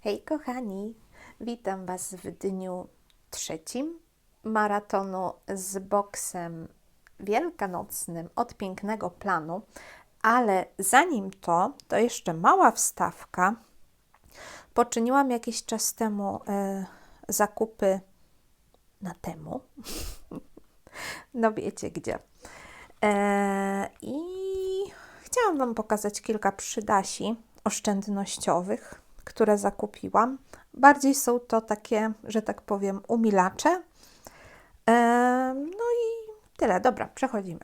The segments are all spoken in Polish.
Hej kochani, witam Was w dniu trzecim maratonu z boksem wielkanocnym od pięknego planu, ale zanim to, to jeszcze mała wstawka. Poczyniłam jakiś czas temu e, zakupy na temu. no wiecie gdzie. E, I chciałam Wam pokazać kilka przydasi oszczędnościowych które zakupiłam. Bardziej są to takie, że tak powiem, umilacze. No i tyle. Dobra, przechodzimy.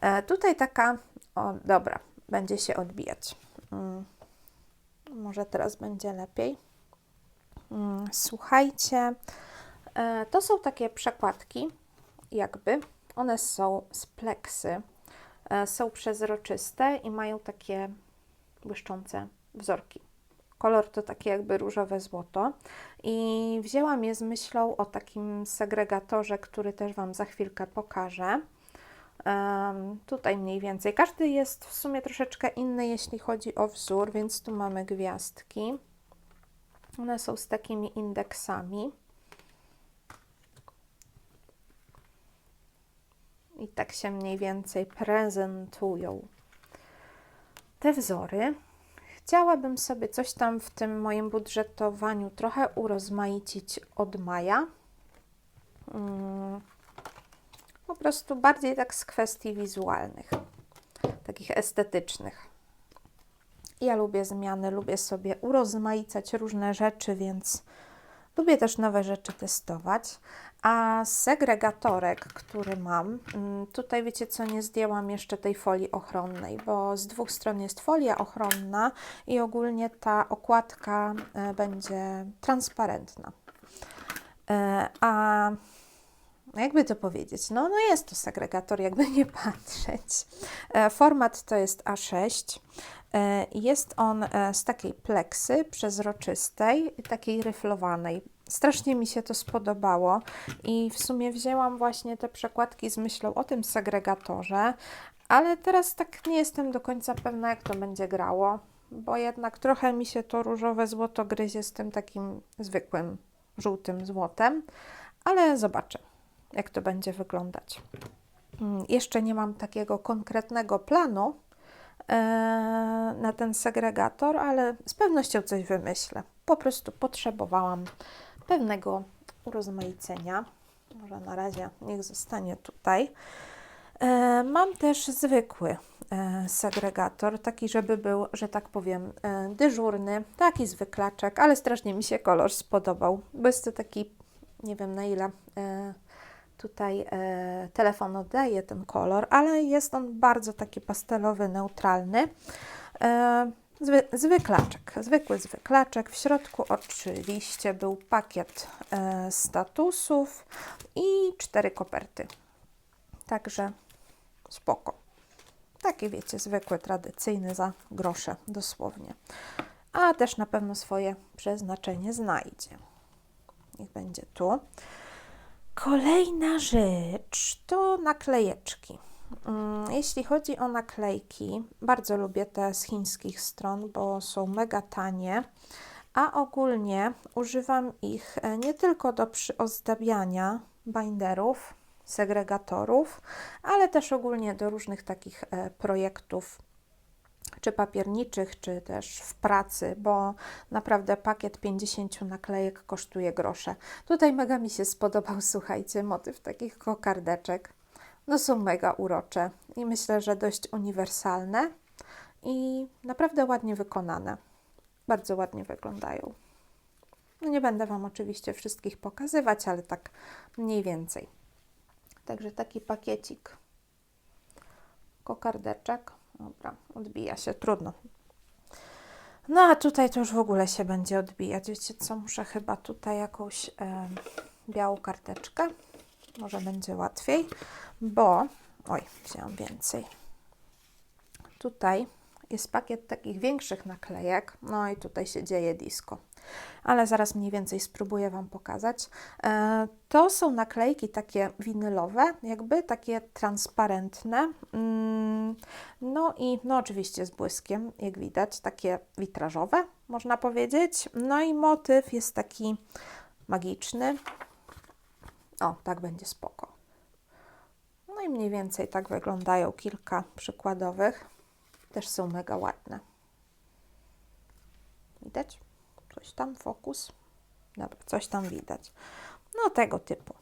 E, tutaj taka, o dobra, będzie się odbijać. Mm, może teraz będzie lepiej. Mm, słuchajcie, e, to są takie przekładki, jakby. One są z pleksy, e, są przezroczyste i mają takie błyszczące wzorki. Kolor to takie jakby różowe złoto. I wzięłam je z myślą o takim segregatorze, który też Wam za chwilkę pokażę. Um, tutaj mniej więcej. Każdy jest w sumie troszeczkę inny, jeśli chodzi o wzór, więc tu mamy gwiazdki. One są z takimi indeksami. I tak się mniej więcej prezentują te wzory. Chciałabym sobie coś tam w tym moim budżetowaniu trochę urozmaicić od maja. Hmm. Po prostu bardziej tak z kwestii wizualnych, takich estetycznych. Ja lubię zmiany, lubię sobie urozmaicać różne rzeczy, więc lubię też nowe rzeczy testować. A segregatorek, który mam, mm, tutaj wiecie co, nie zdjęłam jeszcze tej folii ochronnej, bo z dwóch stron jest folia ochronna i ogólnie ta okładka e, będzie transparentna. E, a jakby to powiedzieć, no, no jest to segregator, jakby nie patrzeć. E, format to jest A6. Jest on z takiej pleksy przezroczystej, takiej ryflowanej. Strasznie mi się to spodobało i w sumie wzięłam właśnie te przekładki z myślą o tym segregatorze, ale teraz tak nie jestem do końca pewna, jak to będzie grało, bo jednak trochę mi się to różowe złoto gryzie z tym takim zwykłym żółtym złotem, ale zobaczę, jak to będzie wyglądać. Mm, jeszcze nie mam takiego konkretnego planu e, na ten segregator, ale z pewnością coś wymyślę. Po prostu potrzebowałam pewnego urozmaicenia. Może na razie niech zostanie tutaj. E, mam też zwykły e, segregator, taki, żeby był, że tak powiem, e, dyżurny, taki zwyklaczek, ale strasznie mi się kolor spodobał, bo jest to taki, nie wiem na ile tutaj telefon oddaje ten kolor, ale jest on bardzo taki pastelowy, neutralny. Zwy, zwyklaczek, zwykły zwyklaczek. W środku oczywiście był pakiet e, statusów i cztery koperty. Także spoko. Taki wiecie, zwykły, tradycyjny za grosze dosłownie. A też na pewno swoje przeznaczenie znajdzie. Niech będzie tu. Kolejna rzecz to naklejeczki. Mm, jeśli chodzi o naklejki, bardzo lubię te z chińskich stron, bo są mega tanie, a ogólnie używam ich e, nie tylko do przyozdabiania binderów, segregatorów, ale też ogólnie do różnych takich e, projektów czy papierniczych, czy też w pracy, bo naprawdę pakiet 50 naklejek kosztuje grosze. Tutaj mega mi się spodobał, słuchajcie, motyw takich kokardeczek no są mega urocze i myślę, że dość uniwersalne i naprawdę ładnie wykonane. Bardzo ładnie wyglądają. No nie będę Wam oczywiście wszystkich pokazywać, ale tak mniej więcej. Także taki pakiecik kokardeczek. Dobra, odbija się, trudno. No a tutaj to już w ogóle się będzie odbijać. Wiecie co, muszę chyba tutaj jakąś e, białą karteczkę. Może będzie łatwiej bo, oj, wziąłem więcej. Tutaj jest pakiet takich większych naklejek, no i tutaj się dzieje disco. Ale zaraz mniej więcej spróbuję Wam pokazać. E, to są naklejki takie winylowe, jakby takie transparentne. Mm, no i no oczywiście z błyskiem, jak widać, takie witrażowe, można powiedzieć. No i motyw jest taki magiczny. O, tak będzie spoko. No i mniej więcej tak wyglądają kilka przykładowych. Też są mega ładne. Widać? Coś tam, fokus. Dobra, coś tam widać. No tego typu.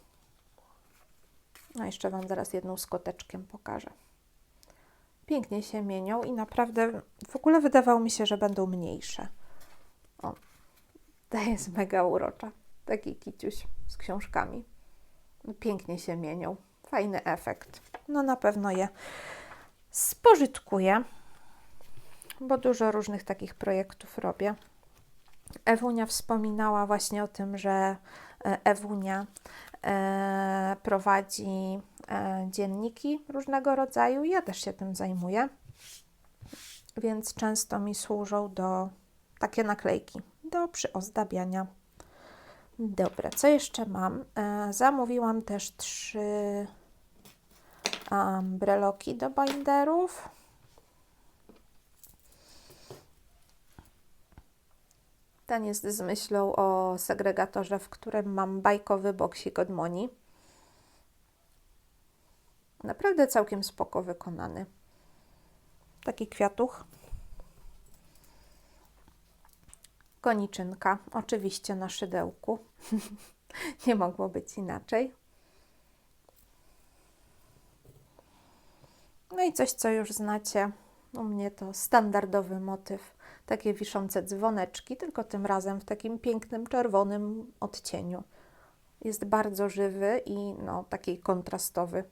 No jeszcze Wam zaraz jedną z koteczkiem pokażę. Pięknie się mienią i naprawdę w ogóle wydawało mi się, że będą mniejsze. O, ta jest mega urocza. Taki kiciuś z książkami. Pięknie się mienią. Fajny efekt. No na pewno je spożytkuję, bo dużo różnych takich projektów robię. Ewunia wspominała właśnie o tym, że e, Ewunia e, prowadzi e, dzienniki różnego rodzaju. Ja też się tym zajmuję, więc często mi służą do takie naklejki do przyozdabiania. Dobra, co jeszcze mam? E, zamówiłam też trzy um, breloki do binderów. Ten jest z myślą o segregatorze, w którym mam bajkowy boksik od Moni. Naprawdę całkiem spoko wykonany. Taki kwiatuch. Koniczynka, oczywiście na szydełku. Nie mogło być inaczej. No i coś, co już znacie. U mnie to standardowy motyw. Takie wiszące dzwoneczki, tylko tym razem w takim pięknym czerwonym odcieniu. Jest bardzo żywy i no, taki kontrastowy.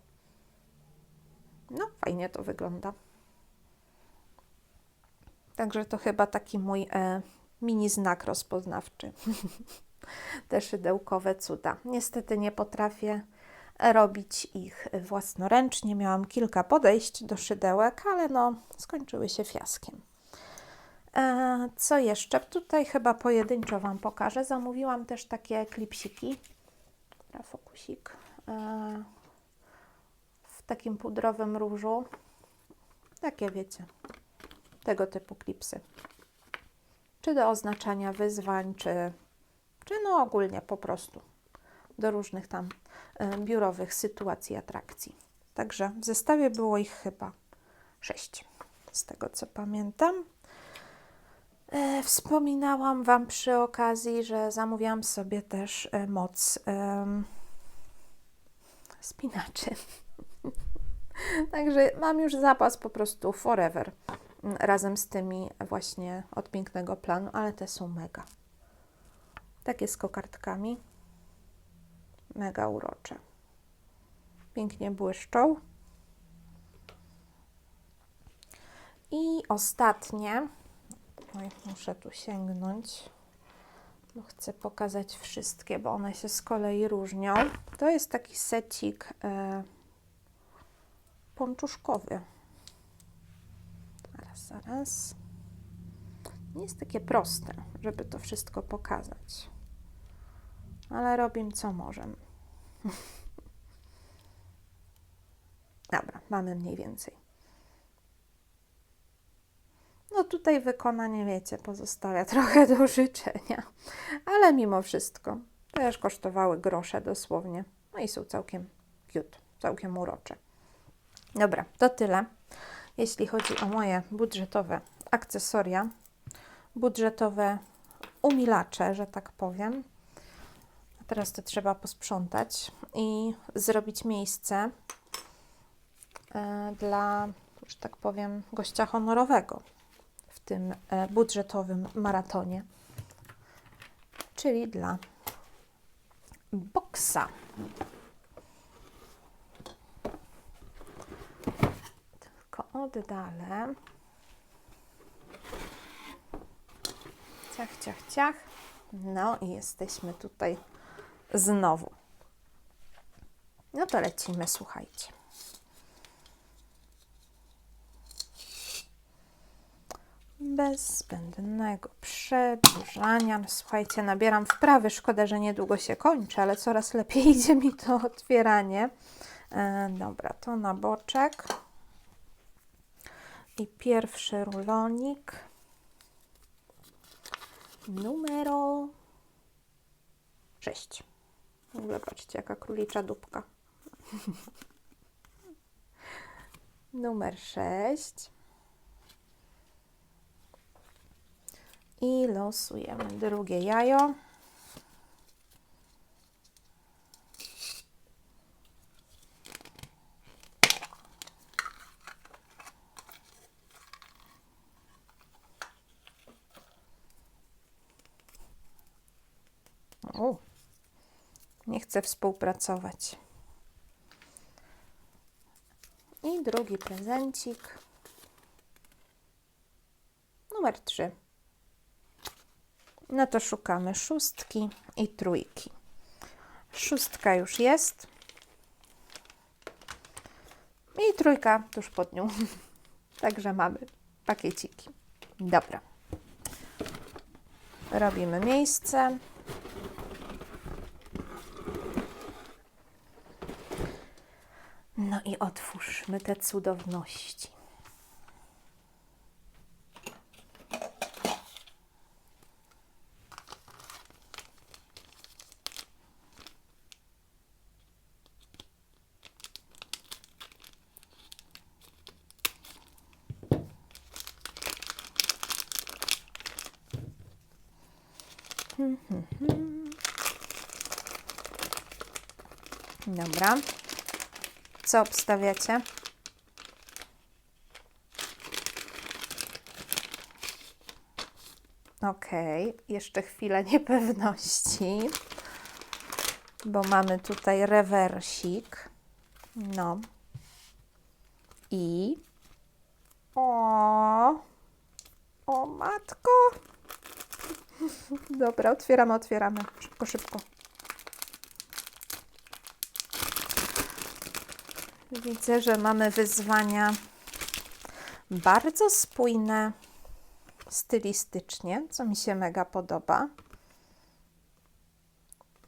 No, fajnie to wygląda. Także to chyba taki mój e, mini znak rozpoznawczy. Te szydełkowe cuda. Niestety nie potrafię robić ich własnoręcznie. Miałam kilka podejść do szydełek, ale no, skończyły się fiaskiem. E, co jeszcze? Tutaj chyba pojedynczo Wam pokażę. Zamówiłam też takie klipsiki. Fokusik. E, w takim pudrowym różu. Takie wiecie, tego typu klipsy. Czy do oznaczania wyzwań, czy, czy no ogólnie po prostu do różnych tam e, biurowych sytuacji, atrakcji. Także w zestawie było ich chyba sześć, z tego co pamiętam. E, wspominałam Wam przy okazji, że zamówiłam sobie też e, moc e, spinaczy. Także mam już zapas po prostu forever razem z tymi właśnie od pięknego planu, ale te są mega. Takie z kokardkami. Mega urocze. Pięknie błyszczą. I ostatnie, Oj, muszę tu sięgnąć, bo chcę pokazać wszystkie, bo one się z kolei różnią. To jest taki secik pączuszkowy. Zaraz. Nie jest takie proste, żeby to wszystko pokazać. Ale robimy co możemy. Dobra, mamy mniej więcej. No tutaj wykonanie, wiecie, pozostawia trochę do życzenia, ale mimo wszystko też kosztowały grosze dosłownie. No i są całkiem cute, całkiem urocze. Dobra, to tyle. Jeśli chodzi o moje budżetowe akcesoria, budżetowe umilacze, że tak powiem. Teraz to trzeba posprzątać i zrobić miejsce e, dla, że tak powiem, gościa honorowego w tym e, budżetowym maratonie, czyli dla boksa. Tylko oddalę. Ciach, ciach, ciach. No i jesteśmy tutaj znowu. No to lecimy, słuchajcie. Bez zbędnego przedłużania. No, słuchajcie, nabieram wprawy. Szkoda, że niedługo się kończy, ale coraz lepiej idzie mi to otwieranie. E, dobra, to na boczek. I pierwszy rulonik. numero 6. W ogóle patrzcie, jaka królicza dupka. Numer 6. I losujemy drugie jajo. O, nie chcę współpracować. I drugi prezencik. Numer 3. No to szukamy szóstki i trójki. Szóstka już jest. I trójka tuż pod nią. Także mamy pakieciki. Dobra. Robimy miejsce. No i otwórzmy te cudowności. Dobra. Co obstawiacie? Ok, jeszcze chwilę niepewności, bo mamy tutaj rewersik. No. I. O! O, matko! Dobra, otwieramy, otwieramy. Szybko, szybko. Widzę, że mamy wyzwania bardzo spójne stylistycznie, co mi się mega podoba.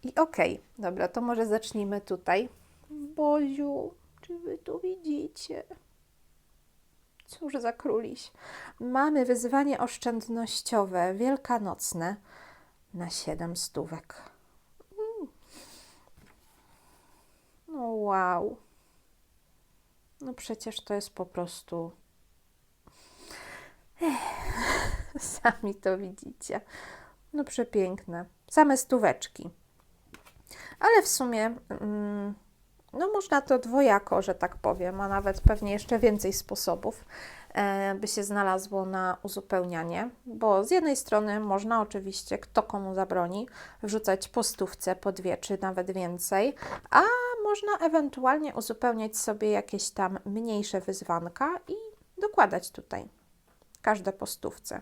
I okej, okay, dobra, to może zacznijmy tutaj. Boziu, czy wy tu widzicie? Cóż za króliś. Mamy wyzwanie oszczędnościowe, wielkanocne na 7 stówek. Mm. No wow. No przecież to jest po prostu. Ech, sami to widzicie. No przepiękne. Same stóweczki. Ale w sumie, mm, no można to dwojako, że tak powiem, a nawet pewnie jeszcze więcej sposobów e, by się znalazło na uzupełnianie, bo z jednej strony można oczywiście, kto komu zabroni, wrzucać po stówce, po dwie czy nawet więcej, a można ewentualnie uzupełniać sobie jakieś tam mniejsze wyzwanka i dokładać tutaj każde postówce,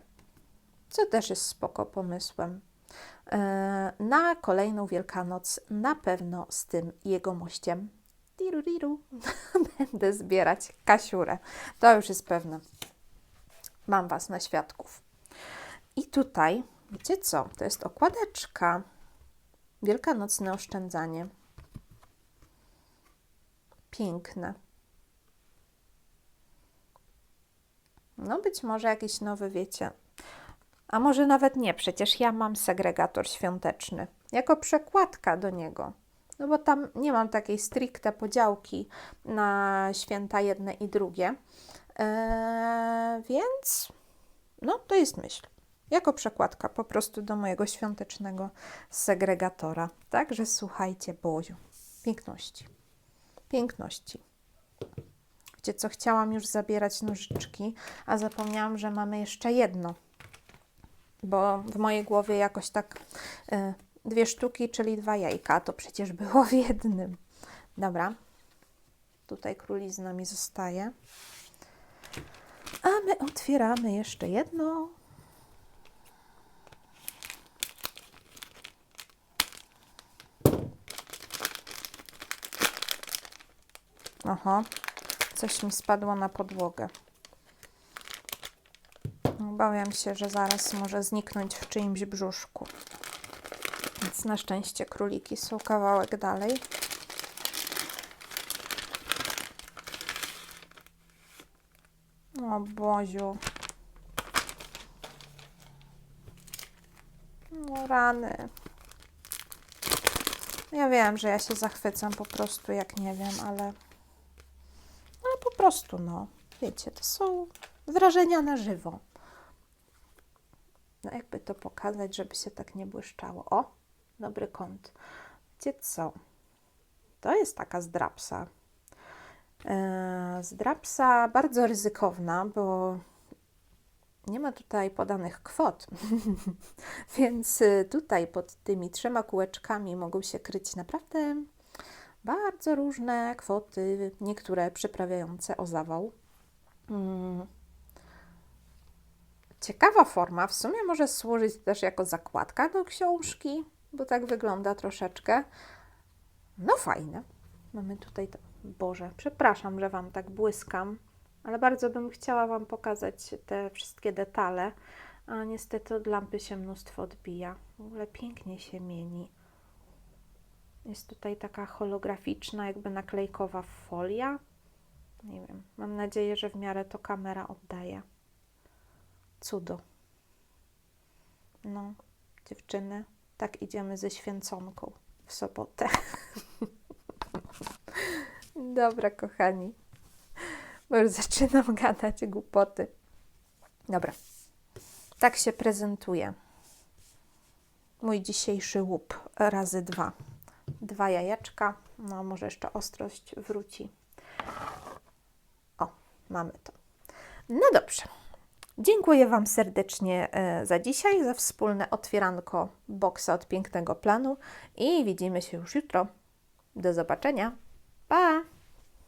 co też jest spoko pomysłem. E, na kolejną Wielkanoc na pewno z tym jego mościem diru, diru, będę zbierać kasiurę. To już jest pewne. Mam Was na świadków. I tutaj, wiecie co? To jest okładeczka. Wielkanocne oszczędzanie piękne. No być może jakiś nowy, wiecie. A może nawet nie, przecież ja mam segregator świąteczny. Jako przekładka do niego. No bo tam nie mam takiej stricte podziałki na święta jedne i drugie. Eee, więc no to jest myśl. Jako przekładka po prostu do mojego świątecznego segregatora. Także słuchajcie, Boziu, piękności piękności. Gdzie co chciałam już zabierać nożyczki, a zapomniałam, że mamy jeszcze jedno. Bo w mojej głowie jakoś tak y, dwie sztuki, czyli dwa jajka, to przecież było w jednym. Dobra. Tutaj królizna mi zostaje. A my otwieramy jeszcze jedno. Coś mi spadło na podłogę. Obawiam się, że zaraz może zniknąć w czyimś brzuszku. Więc na szczęście króliki są kawałek dalej. O Boziu. O rany. Ja wiem, że ja się zachwycam po prostu, jak nie wiem, ale. Prostu, no. Wiecie, to są wrażenia na żywo. No, jakby to pokazać, żeby się tak nie błyszczało. O, dobry kąt. Wiecie co? To jest taka zdrapsa. Eee, Zdrapsa bardzo ryzykowna, bo nie ma tutaj podanych kwot, więc y, tutaj pod tymi trzema kółeczkami mogą się kryć naprawdę bardzo różne kwoty, niektóre przyprawiające o zawał. Mm. Ciekawa forma, w sumie może służyć też jako zakładka do książki, bo tak wygląda troszeczkę. No fajne. Mamy tutaj, to... Boże, przepraszam, że Wam tak błyskam, ale bardzo bym chciała Wam pokazać te wszystkie detale, a niestety od lampy się mnóstwo odbija. W ogóle pięknie się mieni. Jest tutaj taka holograficzna, jakby naklejkowa folia. Nie wiem, mam nadzieję, że w miarę to kamera oddaje. Cudo. No, dziewczyny, tak idziemy ze święconką w sobotę. Dobra, kochani. Bo już zaczynam gadać głupoty. Dobra. Tak się prezentuje mój dzisiejszy łup razy dwa. Dwa jajeczka. No, może jeszcze ostrość wróci. O, mamy to. No dobrze. Dziękuję Wam serdecznie e, za dzisiaj, za wspólne otwieranko boksa od pięknego planu i widzimy się już jutro. Do zobaczenia. Pa!